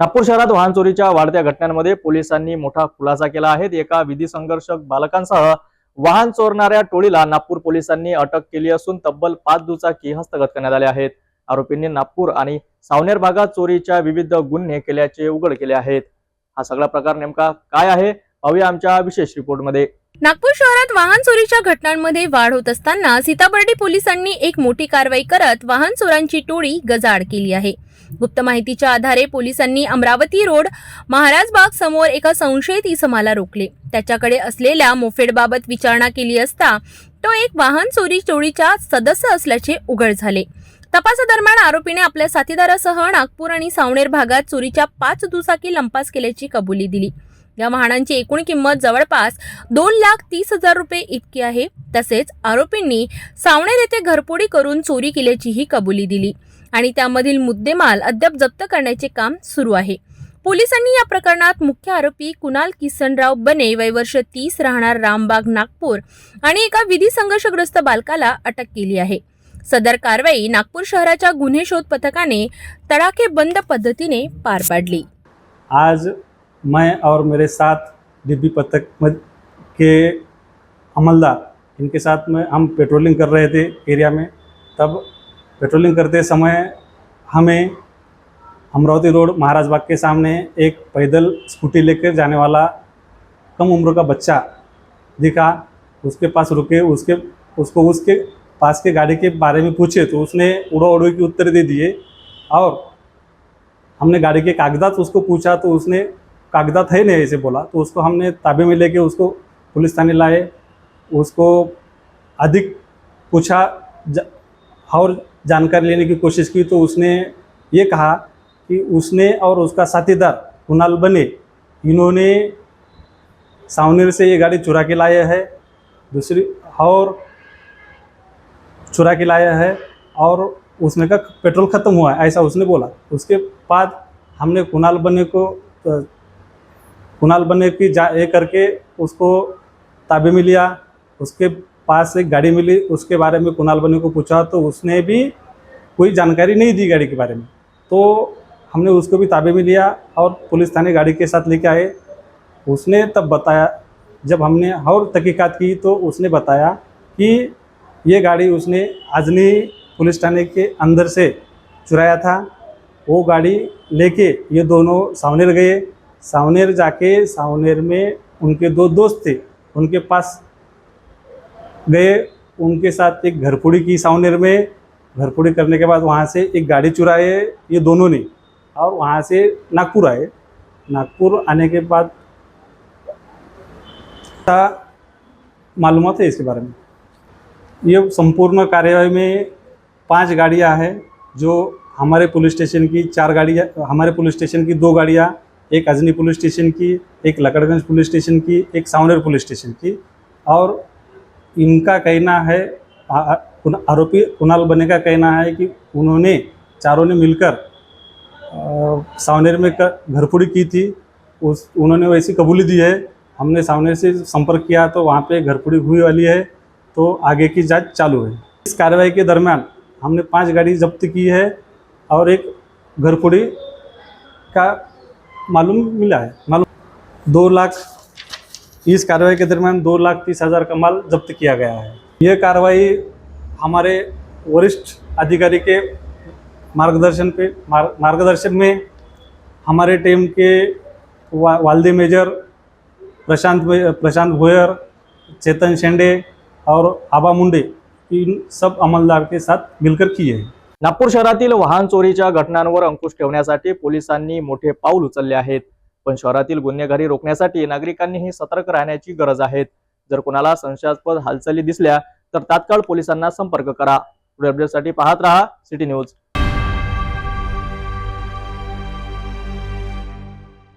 नागपूर शहरात वाहन चोरीच्या वाढत्या घटनांमध्ये पोलिसांनी मोठा खुलासा केला आहे. एका विधी संघर्षक बालकांसह वाहन चोरणाऱ्या टोळीला नागपूर पोलिसांनी अटक केली असून तब्बल पाच दुचाकी हस्तगत करण्यात आल्या आहेत आरोपींनी नागपूर आणि सावनेर भागात चोरीच्या विविध गुन्हे केल्याचे उघड केले आहेत. हा सगळा प्रकार नेमका काय आहे? पाहूया आमच्या विशेष रिपोर्टमध्ये. नागपूर शहरात वाहन चोरीच्या घटनांमध्ये वाढ होत असताना सीताबर्डी पोलिसांनी एक मोठी कारवाई करत वाहन चोरांची टोळी गजाआड केली आहे. गुप्त माहितीच्या आधारे पोलिसांनी अमरावती रोड महाराज बाग समोर एका संशयित इसमाला रोखले. त्याच्याकडे असलेल्या मोफेडबाबत विचारणा केली असता तो एक वाहन चोरी चोरीच्या सदस्य असल्याचे उघड झाले. तपासादरम्यान आरोपीने आपल्या साथीदारासह नागपूर आणि सावनेर भागात चोरीच्या पाच दुचाकी लंपास केल्याची कबुली दिली. या वाहनांची एकूण किंमत जवळपास दोन लाख तीस हजार रुपये इतकी आहे. तसेच आरोपींनी सावनेर येथे घरपोडी करून चोरी केल्याचीही कबुली दिली. आणि त्यामधील मुद्देमाल अद्याप जप्त करण्याचे काम सुरू आहे. पोलिसांनी या प्रकरणात मुख्य आरोपी कुणाल किसनराव बने वयवर्ष तीस राहणार रामबाग नागपूर आणि एका विधी संघर्षग्रस्त बालकाला अटक केली आहे. सदर कारवाई नागपूर शहराच्या गुन्हे शोध पथकाने तडाखेबंद पद्धतीने पार पाडली. आज मैं और मेरे साथ डिब्बी पथक के अमलदार इनके साथ में हम पेट्रोलिंग कर रहे थे एरिया में तब पेट्रोलिंग करते समय हमें अमरावती रोड, महाराज बाग के सामने एक पैदल स्कूटी लेकर जाने वाला कम उम्र का बच्चा दिखा। उसके पास रुके, उसके, उसको उसके पास के गाड़ी के बारे में पूछे तो उसने उड़ो उड़ो की उत्तर दे दिए और हमने गाड़ी के कागजात उसको पूछा तो उसने कागजात है नहीं ऐसे बोला। तो उसको हमने ताबे में लेके उसको पुलिस थाने लाए, उसको अधिक पूछा और जानकारी लेने की कोशिश की तो उसने ये कहा कि उसने और उसका साथीदार कुणाल बने, इन्होंने सावनेर से ये गाड़ी चुरा के लाया है, दूसरी और चुरा के लाया है, और उसने का पेट्रोल ख़त्म हुआ है, ऐसा उसने बोला। उसके बाद हमने कुणाल बने को कुणाल बने की जा, ये करके उसको ताबे में लिया, उसके पास एक गाड़ी मिली, उसके बारे में कुणाल बने को पूछा तो उसने भी कोई जानकारी नहीं दी गाड़ी के बारे में। तो हमने उसको भी ताबे में लिया और पुलिस थाने गाड़ी के साथ लेके आए। उसने तब बताया, जब हमने और तहकीकात की तो उसने बताया कि ये गाड़ी उसने अजनी पुलिस थाने के अंदर से चुराया था। वो गाड़ी लेके ये दोनों सावनेर गए। सावनेर जाके सावनेर में उनके दो दोस्त थे। उनके पास गए, उनके साथ एक घरपुड़ी की सावनेर में घरपुड़ी करने के बाद वहाँ से एक गाड़ी चुराए, ये दोनों ने, और वहाँ से नागपुर आए। नागपुर आने के बाद मालूम है इसके बारे में? ये संपूर्ण कार्यवाही में पाँच गाड़ियाँ हैं, जो हमारे पुलिस स्टेशन की चार गाड़ियाँ, हमारे पुलिस स्टेशन की दो गाड़ियाँ, एक अजनी पुलिस स्टेशन की, एक लकड़गंज पुलिस स्टेशन की, एक सावनेर पुलिस स्टेशन की, और इनका कहना है आरोपी कुणाल बने का कहना है कि उन्होंने, चारों ने मिलकर सावनेर में घरपुड़ी की थी। उस, उन्होंने वैसी कबूली दी है। हमने सावनेर से संपर्क किया तो वहाँ पे घरपुड़ी हुई वाली है तो आगे की जाँच चालू है। इस कार्रवाई के दरमियान हमने पाँच गाड़ी जब्त की है और एक घरपुड़ी का मालूम मिला है। मालूम दो लाख इस कार्रवाई के दरमियान दो लाख तीस हज़ार का माल जब्त किया गया है। ये कार्रवाई हमारे वरिष्ठ अधिकारी के मार्गदर्शन पे मार्ग मार्गदर्शन में हमारे टीम के वा, वालदे मेजर प्रशांत भे- प्रशांत भोयर चेतन शेंडे और आबा मुंडे इन सब अमलदार के साथ मिलकर किए नागपूर शहरातील वाहन चोरीच्या घटनांवर अंकुश ठेवण्यासाठी पोलिसांनी मोठे पाऊल उचलले आहेत. पण शहरातील गुन्हेगारी रोखण्यासाठी नागरिकांनीही सतर्क राहण्याची गरज आहे. जर कोणाला संशयास्पद हालचाली दिसल्या तर तात्काळ पोलिसांना संपर्क करा. पुढे अपडेटसाठी पाहत रहा. City news